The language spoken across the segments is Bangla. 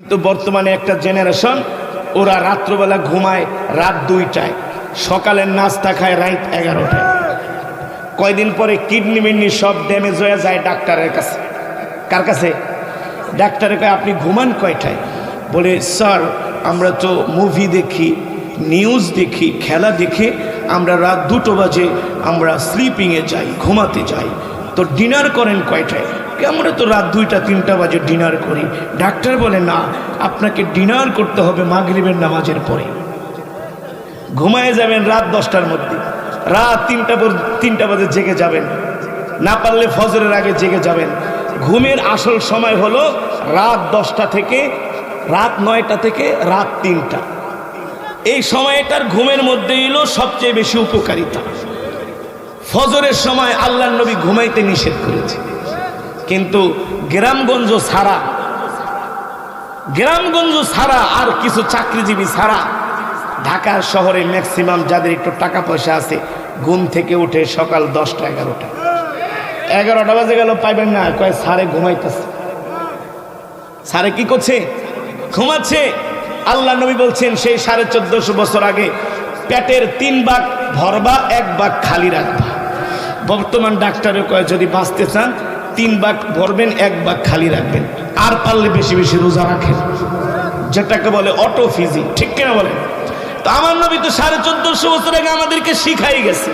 কিন্তু বর্তমানে একটা জেনারেশন, ওরা রাত্রবেলা ঘুমায় রাত দুইটায়, সকালের নাস্তা খায় রাত এগারোটায়। কয়দিন পরে কিডনি মিডনি সব ড্যামেজ হয়ে যায় ডাক্তারের কাছে। কার কাছে? ডাক্তারের কাছে আপনি ঘুমান কয়টায়? বলে, স্যার, আমরা তো মুভি দেখি নিউজ দেখি, খেলা দেখে আমরা রাত দুটো বাজে আমরা স্লিপিংয়ে যাই, ঘুমাতে যাই। তো ডিনার করেন কয়টায়? "কে, আমরা তো রাত দুইটা তিনটা বাজে ডিনার করি? ডাক্তার বলে না আপনাকে ডিনার করতে হবে মাগরিবের নামাজের পরে। ঘুমায় যাবেন রাত দশটার মধ্যে। রাত তিনটা তিনটা বাজে জেগে যাবেন। না পারলে ফজরের আগে জেগে যাবেন। ঘুমের আসল সময় হলো রাত দশটা থেকে রাত নয়টা থেকে রাত তিনটা। এই সময়টার ঘুমের মধ্যে এলো সবচেয়ে বেশি উপকারিতা। ফজরের সময় আল্লাহ নবী ঘুমাইতে নিষেধ করেছে। কিন্তু গ্রামগঞ্জ ছাড়া গ্রামগঞ্জ ছাড়া আর কিছু চাকরিজীবী ছাড়া ঢাকার শহরে ম্যাক্সিমাম যাদের একটু টাকা পয়সা আছে, ঘুম থেকে উঠে সকাল দশটা, এগারোটা। এগারোটা বাজে গেল, পাইবেন না। কয় সারে ঘুমাইতেছে। সারে কি করছে? ঘুমাচ্ছে। আল্লাহ নবী বলছেন, সেই সাড়ে চোদ্দশো বছর আগে পেটের তিন ভাগ ভরবা এক ভাগ খালি রাখবা। বর্তমান ডাক্তারে কয়, যদি বাঁচতে চান, তিন ভাগ ভরবেন, এক ভাগ খালি রাখবেন। আর পারলে বেশি বেশি রোজা রাখেন। যেটাকে বলে অটো ফিজি ঠিক কিনা বলেন? তো আমার নবী তো সাড়ে চোদ্দশো বছর আগে আমাদেরকে শিখাই গেছে।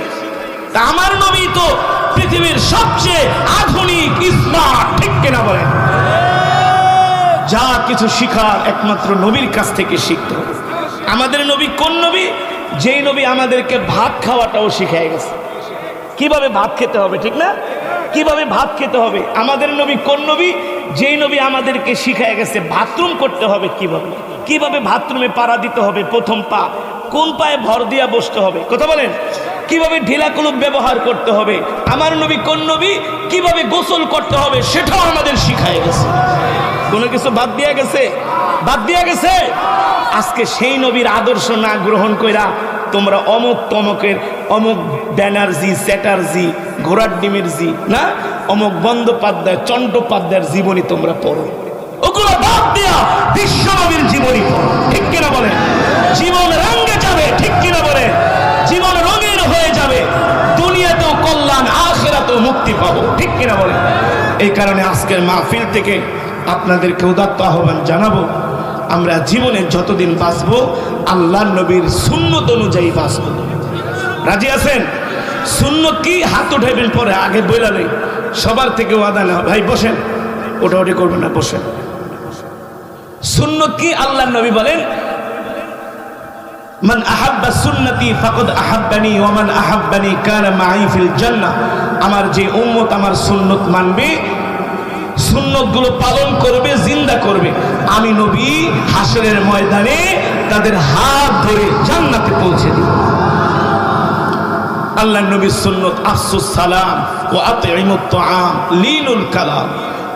তা আমার নবী তো পৃথিবীর সবচেয়ে আধুনিক স্মার্ট ঠিক কিনা বলেন? যা কিছু শিখার একমাত্র নবীর কাছ থেকে শিখতে। হবে আমাদের নবী কোন নবী? যেই নবী আমাদেরকে ভাত খাওয়াটাও শিখাই গেছে। কীভাবে ভাত খেতে হবে, ঠিক না? কীভাবে ভাত খেতে হবে? আমাদের নবী কোন নবী? যেই নবী আমাদেরকে শিখায় গেছে, বাথরুম করতে হবে কীভাবে? কীভাবে বাথরুমে পাড়া দিতে হবে প্রথম পা? কোন পায়ে ভর দিয়া বসতে হবে? কথা বলেন। কীভাবে ঢিলা কুলুপ ব্যবহার করতে হবে? আমার নবী কোন নবী? কীভাবে গোসল করতে হবে? সেটাও আমাদের শিখায় গেছে। কোনো কিছু বাদ দিয়া গেছে? বাদ দিয়া গেছে? আজকে সেই নবীর আদর্শ না গ্রহণ কইরা তোমরা অমুক তমকের, অমুক ব্যানার্জি, চ্যাটার্জি, ঘোড়ার ডিমের জি, না? অমুক বন্দ্যোপাধ্যায় চন্দ্যোপাধ্যায়ের জীবনী তোমরা পড়ো। ওগুলো বাদ দিয়া বিশ্ব নবীর জীবনী পড়ো। ঠিক কিনা বলেন জীবন রঙে যাবে, ঠিক কিনা বলেন জীবন রঙিন হয়ে যাবে। দুনিয়াতেও কল্যাণ, আখেরাতেও মুক্তি পাবো। ঠিক কিনা বলেন এই কারণে আজকের মাহফিল থেকে আপনাদেরকে উদাত্ত আহ্বান জানাব। আমরা জীবনে যতদিন বাঁচবো আল্লাহ নবীর সুন্নত অনুযায়ী বাঁচবো। রাজি আছেন? সুন্নত কি? হাত উঠাইবেন পরে, আগে বইলালে সবার থেকে ওয়াদা না ভাই, বসেন। ওটাওটি করবেন না, বসেন। সুন্নত কি? আল্লাহ নবী বলেন সুন্নতি আমার যে উম্মত, আমার সুন্নত মানবে সুন্নতগুলো পালন করবে, জিন্দা করবে। আমি নবী হাসরের ময়দানে তাদের হাত ধরে জান্নাতে পৌঁছে দিব। আল্লাহ নবীর সুন্নত, আফসুস সালাম ও আতিমুত তাআম লিনুল কালাম।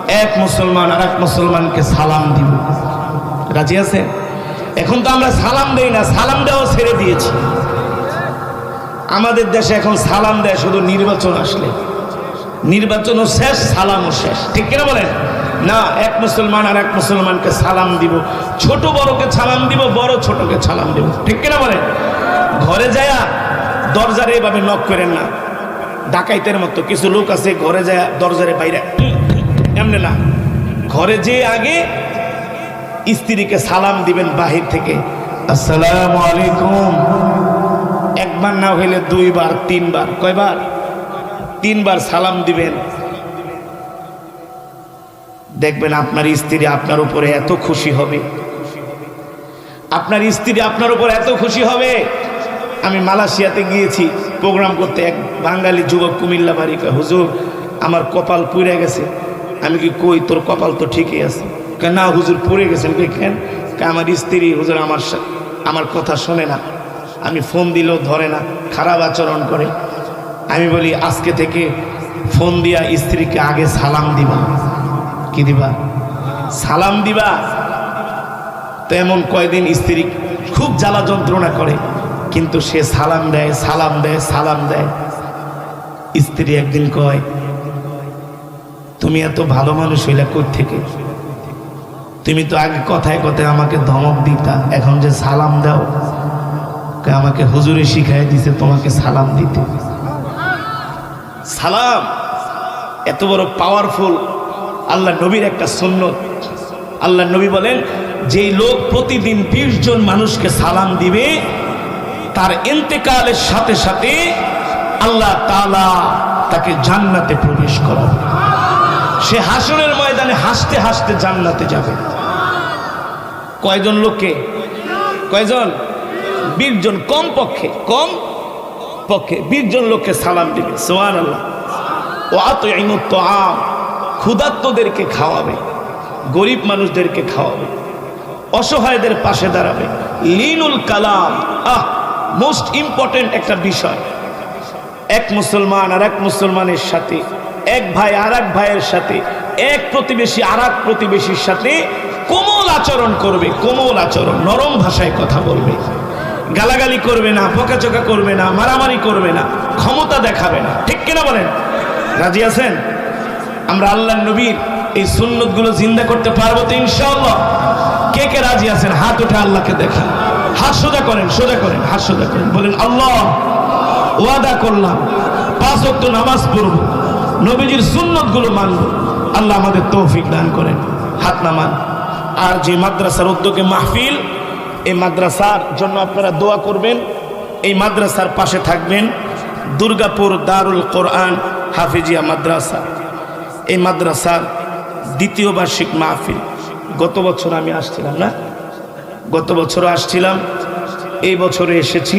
এক মুসলমান আর এক মুসলমানকে সালাম দিব। রাজি আছে? এখন তো আমরা সালাম দেই না, সালাম দেওয়া ছেড়ে দিয়েছি। আমাদের দেশে এখন সালাম দেয় শুধু নির্বাচন আসলে। নির্বাচনও শেষ, সালামও শেষ। ঠিক কিনা বলেন? না, এক মুসলমান আর এক মুসলমানকে সালাম দিব। ছোট বড়কে সালাম দিব, বড় ছোটকে সালাম দিব। ঠিক কিনা বলেন? ঘরে যায়া দরজারে এভাবে নক করেন না। ডাকাইতের মতো কিছু লোক আছে, ঘরে যায় দরজারে বাইরে। এমনি না। ঘরে যে আগে স্ত্রীকে সালাম দিবেন বাহির থেকে। আসসালামু আলাইকুম। একবার না হইলে দুইবার, তিনবার। কয়বার? তিনবার সালাম দিবেন। দেখবেন আপনার স্ত্রী আপনার উপরে এত খুশি হবে। আপনার স্ত্রী আপনার উপর এত খুশি হবে। আমি মালয়েশিয়াতে গিয়েছি, প্রোগ্রাম করতে এক বাঙালি যুবক কুমিল্লা বাড়ি হুজুর, আমার কপাল পুড়ে গেছে। আমি কি কই, তোর কপাল তো ঠিকই আছে। না হুজুর, পুড়ে গেছেন কই, কেন? আমার স্ত্রী, হুজুর, আমার আমার কথা শোনে না। আমি ফোন দিলেও ধরে না, খারাপ আচরণ করে। আমি বলি, আজকে থেকে ফোন দিয়া স্ত্রীকে আগে সালাম দিবা। কি দিবা? সালাম দিবা। তো এমন কয়দিন স্ত্রী খুব জ্বালা যন্ত্রণা করে, কিন্তু সে সালাম দেয় সালাম দেয় সালাম দেয়। স্ত্রী একদিন কয়, তুমি এত ভালো মানুষ হইলে কই থেকে তুমি তো আগে কথায় কথায় আমাকে ধমক দিতা, এখন যে সালাম দাও আমাকে হুজুরে শিখাই দিছে তোমাকে সালাম দিতে। সালাম। এত বড় পাওয়ারফুল আল্লাহ নবীর একটা সুন্নত। আল্লাহ নবী বলেন, যেই লোক প্রতিদিন বিশ জন মানুষকে সালাম দিবে, তার ইন্তেকালের সাথে সাথে আল্লাহ তালা তাকে জান্নাতে প্রবেশ করাবে। সে হাসনের ময়দানে হাসতে হাসতে জান্নাতে যাবে। কয়জন লোককে? কয়জন? বিশ জন কম পক্ষে কম পক্ষে বিশ জন লোককে সালাম দিবে সোহান আল্লাহ আম খাওয়াবে, গরিব মানুষদেরকে খাওয়াবে, অসহায়দের পাশে দাঁড়াবে। লিনুল কালাম, আহ মোস্ট ইম্পর্টেন্ট একটা বিষয়। এক মুসলমান আর এক মুসলমানের সাথে, এক ভাই আর এক ভাইয়ের সাথে, এক প্রতিবেশী আর এক প্রতিবেশীর সাথে কোমল আচরণ করবে, কোমল আচরণ, নরম ভাষায় কথা বলবে। গালাগালি করবে না, বকাচকা করবে না, মারামারি করবে না, ক্ষমতা দেখাবে না। ঠিক কিনা বলেন? রাজি আছেন? আমরা আল্লাহ নবীর এই সুন্নতগুলো জিন্দা করতে পারব তো ইনশাআল্লাহ। কে কে রাজি আছেন? হাত উঠে আল্লাহকে দেখান। হাত সোজা করেন সোজা করেন, হাত সোজা করেন। বলেন, আল্লাহ, ওয়াদা করলাম, পাঁচ ওয়াক্ত নামাজ পড়ব, নবীজির সুন্নতগুলো মানব। আল্লাহ আমাদের তৌফিক দান করেন। হাত নামান। আর যে মাদ্রাসার উদ্যোগে মাহফিল এই মাদ্রাসার জন্য আপনারা দোয়া করবেন, এই মাদ্রাসার পাশে থাকবেন দুর্গাপুর দারুল কোরআন হাফিজিয়া মাদ্রাসা। এই মাদ্রাসার দ্বিতীয় বার্ষিক মাহফিল। গত বছর আমি আসছিলাম না? গত বছরও আসছিলাম। এই বছরে এসেছি।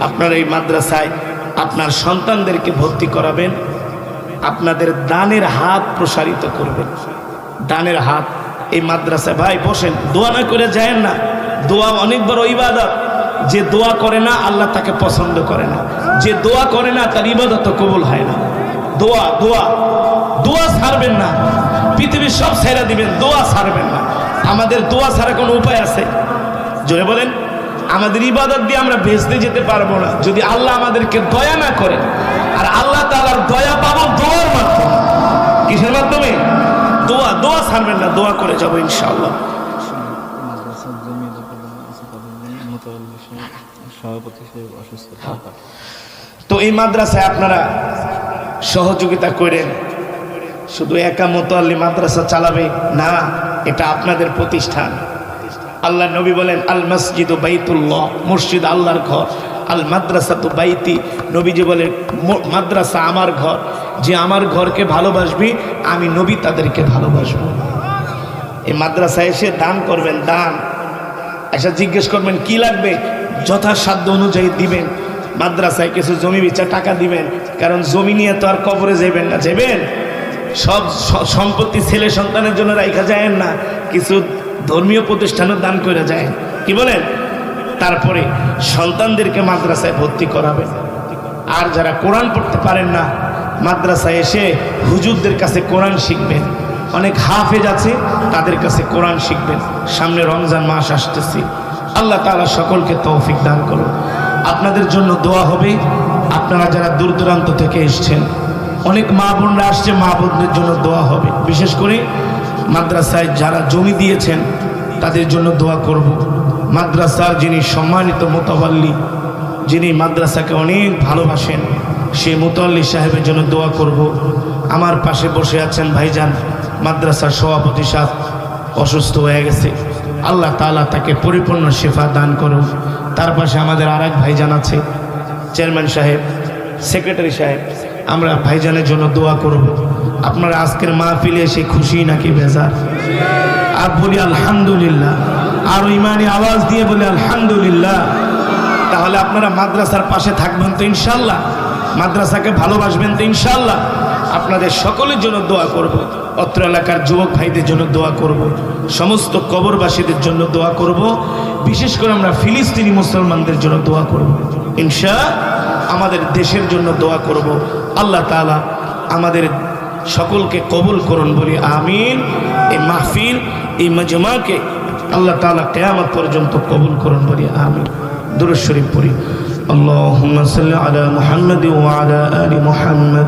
আপনার এই মাদ্রাসায় আপনার সন্তানদেরকে ভর্তি করাবেন। আপনাদের দানের হাত প্রসারিত করবেন। দানের হাত এই মাদ্রাসায়, ভাই বসেন, দোয়া না করে যায় না। দোয়া অনেক বড় ইবাদত। যে দোয়া করে না, আল্লাহ তাকে পছন্দ করে না। যে দোয়া করে না, তার ইবাদত কবুল হয় না। দোয়া দোয়া। দোয়া ছাড়বেন না। পৃথিবীর সব ছেড়ে দিবেন, দোয়া ছাড়বেন না। আমাদের দোয়া ছাড়া কোনো উপায় আছে? জোরে বলেন। আমাদের ইবাদত দিয়ে আমরা ভেসতে যেতে পারব না। যদি আল্লাহ আমাদেরকে দয়া না করে, আর আল্লাহ তালার দয়া পাবো দোয়ার মাধ্যমে। কিসের মাধ্যমে? দোয়া দোয়া ছাড়বেন না, দোয়া করে যাব ইনশাআল্লাহ মাদ্রাসার জমি দখল আছে তাদের জন্য মোতাবেল সভাপতি অসুস্থ। তো এই মাদ্রাসায় আপনারা সহযোগিতা করেন। শুধু একা মোতাল্লি মাদ্রাসা চালাবে না, এটা আপনাদের প্রতিষ্ঠান। আল্লাহ নবী বলেন, আল মসজিদ ও বাইতুল্লাহ মসজিদ আল্লাহর ঘর। আল মাদ্রাসা তো বাইতি নবীজি বলেন মাদ্রাসা আমার ঘর। যে আমার ঘরকে ভালোবাসবি, আমি নবী তাদেরকে ভালোবাসবো। এই মাদ্রাসায় এসে দান করবেন, দান। এসে জিজ্ঞেস করবেন, কি লাগবে? যথাসাধ্য অনুযায়ী দিবেন। মাদ্রাসায় কিছু জমি বিচার টাকা দিবেন, কারণ জমি নিয়ে তো আর কবরে যাবেন না। যাবেন সব সম্পত্তি ছেলে সন্তানের জন্য রাইখা যায় না, কিছু ধর্মীয় প্রতিষ্ঠানে দান করে যায়। কি বলেন? তারপরে সন্তানদেরকে মাদ্রাসায় ভর্তি করাবেন। আর যারা কোরআন পড়তে পারেন না, মাদ্রাসায় এসে হুজুরদের কাছে কোরআন শিখবেন। অনেক হাফেজ আছে, তাদের কাছে কোরআন শিখবেন। সামনে রমজান মাস আসতেছে। আল্লাহ তাআলা সকলকে তৌফিক দান করুন। আপনাদের জন্য দোয়া হবে, আপনারা যারা দূর দূরান্ত থেকে এসছেন, অনেক মা বোনরা আসছে, মা বোনদের জন্য দোয়া হবে। বিশেষ করে মাদ্রাসায় যারা জমি দিয়েছেন, তাদের জন্য দোয়া করব। মাদ্রাসার যিনি সম্মানিত মোতাবাল্লি, যিনি মাদ্রাসাকে অনেক ভালোবাসেন সেই মোতাল্লি সাহেবের জন্য দোয়া করব। আমার পাশে বসে আছেন ভাইজান, মাদ্রাসার সভাপতি সাহেব অসুস্থ হয়ে গেছে। আল্লাহ তাআলা তাকে পরিপূর্ণ শেফা দান করো তার পাশে আমাদের আর এক ভাইজান আছে, চেয়ারম্যান সাহেব, সেক্রেটারি সাহেব। আমরা ভাইজানের জন্য দোয়া করব। আপনারা আজকের মাহফিলে এসে খুশি নাকি বেজার? আর বলি আলহামদুলিল্লাহ। আর ইমানি আওয়াজ দিয়ে বলি আলহামদুলিল্লাহ। তাহলে আপনারা মাদ্রাসার পাশে থাকবেন তো ইনশাল্লাহ। মাদ্রাসাকে ভালোবাসবেন তো ইনশাল্লাহ। আপনাদের সকলের জন্য দোয়া করব। অত্র এলাকার যুবক ভাইদের জন্য দোয়া করব। সমস্ত কবরবাসীদের জন্য দোয়া করব। বিশেষ করে আমরা ফিলিস্তিনি মুসলমানদের জন্য দোয়া করব। ইনশা আমাদের দেশের জন্য দোয়া করব। আল্লাহ তাআলা আমাদের সকলকে কবুল করুন বলি আমিন এই মাহফিল এই মজমাকে আল্লাহ তাআলা কেয়ামত পর্যন্ত কবুল করুন বলি আমিন দুরুদ শরীফ পড়ি اللهم صل على محمد وعلى آل محمد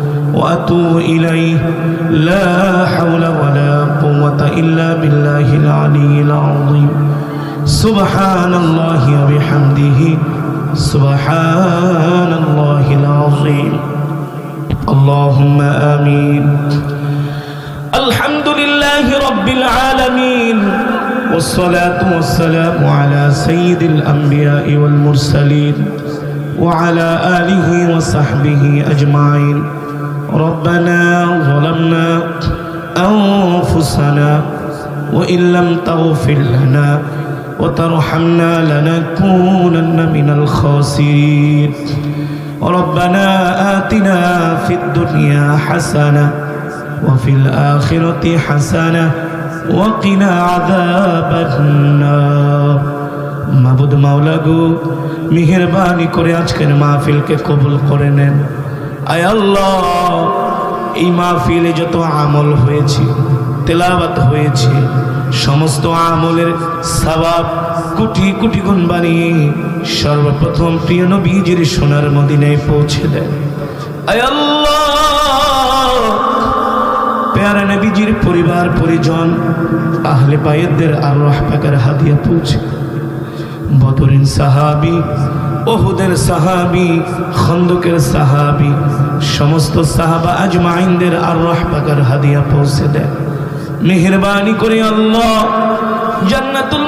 وأتوب إليه. لا حول ولا قوة إلا بالله العلي العظيم. سبحان الله وبحمده. سبحان الله العظيم. اللهم آمين. الحمد لله رب العالمين. والصلاة والسلام على سيد الأنبياء والمرسلين وعلى آله وصحبه أجمعين. ربنا ظلمنا أنفسنا وإن لم تغفر لنا وترحمنا لنكونن من الخاسرين ربنا آتنا في الدنيا حسنة وفي الآخرة حسنة وقنا عذاب النار মাবুদ মাওলা গো মেহেরবানি করে আজকের মাহফিলকে কবুল করে নেন আয় আল্লাহ, এই মাহফিলে যত আমল হয়েছে তেলাবাত হয়েছে, সমস্ত আমলের সবাব কোটি কোটি গুণ বানিয়ে সর্বপ্রথম প্রিয় নবীজির সোনার মদিনায় পৌঁছে দেন আয় আল্লাহ, পেয়ারা নবীজির পরিবার, পরিজন, আহলে পায়েদের আর রহপাকের হাদিয়া পৌঁছে বদরিন সাহাবি ওহুদের সাহাবি, খন্দকের সাহাবি, সমস্ত সাহাবা আজমাইনদের আর রহপাকের হাদিয়া পৌঁছে দেয়। মেহরবানি করে আল্লাহ, জান্নাতুল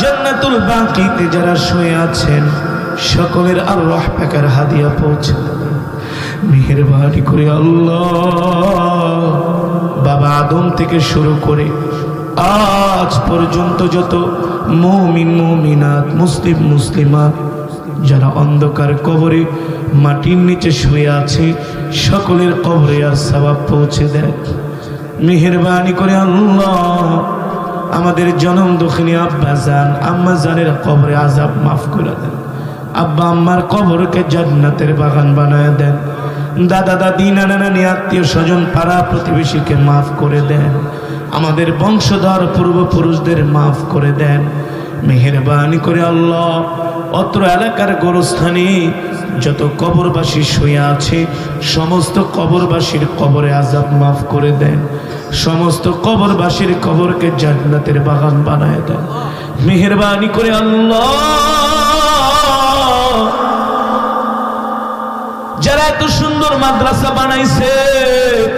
জান্নাতুল বাকিতে যারা শুয়ে আছেন, সকলের আর রহপাকের হাদিয়া পৌঁছে মেহরবানি করে আল্লাহ, বাবা আদম থেকে শুরু করে আজ পর্যন্ত যত মমিন, মমিনাত, মুসলিম মুসলিমাত যারা অন্ধকার কবরে মাটির নিচে শুয়ে আছে, সকলের কবরে আর সবাব পৌঁছে দেয়। মেহরবানি করে আল্লাহ, আমাদের জনম দক্ষিণী আব্বা জান, আম্মা জানের কবরে আজাব মাফ করে দেন। আব্বা আম্মার কবরকে জান্নাতের বাগান বানায় দেন। দাদা দাদি, নানা নানি, আত্মীয় স্বজন, পাড়া প্রতিবেশীকে মাফ করে দেন। আমাদের বংশধর পূর্বপুরুষদের মাফ করে দেন। মেহরবানি করে আল্লাহ, অত্র এলাকার গোরস্থানে যত কবরবাসী শুয়ে আছে, সমস্ত কবরবাসীর কবরে আজাব মাফ করে দেন। সমস্ত কবরবাসীর কবরকে জান্নাতের বাগান বানায় দেন। মেহরবানি করে আল্লাহ। যারা এত সুন্দর মাদ্রাসা বানাইছে,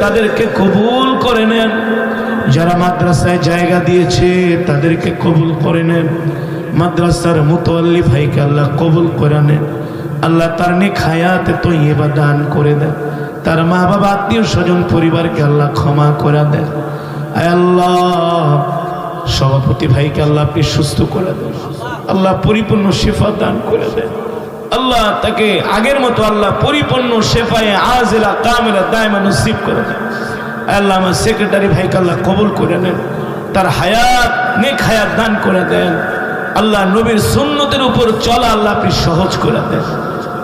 তাদেরকে কবুল করে নেন। যারা মাদ্রাসায় জায়গা দিয়েছে, তাদেরকে কবুল করে নেন। মাদ্রাসার মুতোয়াল্লি ভাইকে আল্লাহ কবুল করে নেন। আল্লাহ তার নেক হায়াতে তো ইয়েবা দান করে দেন। তার মা বাবা আত্মীয় স্বজন, পরিবারকে আল্লাহ ক্ষমা করে দেন। আল্লাহ, সভাপতি ভাইকে আল্লাহ আপনি সুস্থ করে দেন। আল্লাহ পরিপূর্ণ শেফা দান করে দেন। আল্লাহ তাকে আগের মতো আল্লাহ পরিপূর্ণ শেফায়ে আজেলা কামেলা দায়মা নসিব করে দেন আল্লাহ, আমার সেক্রেটারি ভাইকে আল্লাহ কবুল করে নেন, তার হায়াত, নেক হায়াত দান করে দেন। আল্লাহ নবীর সুন্নতের উপর চলা আল্লাহ আপনি সহজ করে দেন।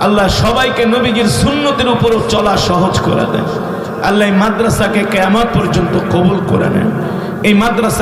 আল্লাহ সবাইকে নবীজির সুন্নতের উপর চলা সহজ করে দেন। আল্লাহ এই মাদ্রাসাকে কেমন পর্যন্ত কবুল করে নেন। এই মাদ্রাসা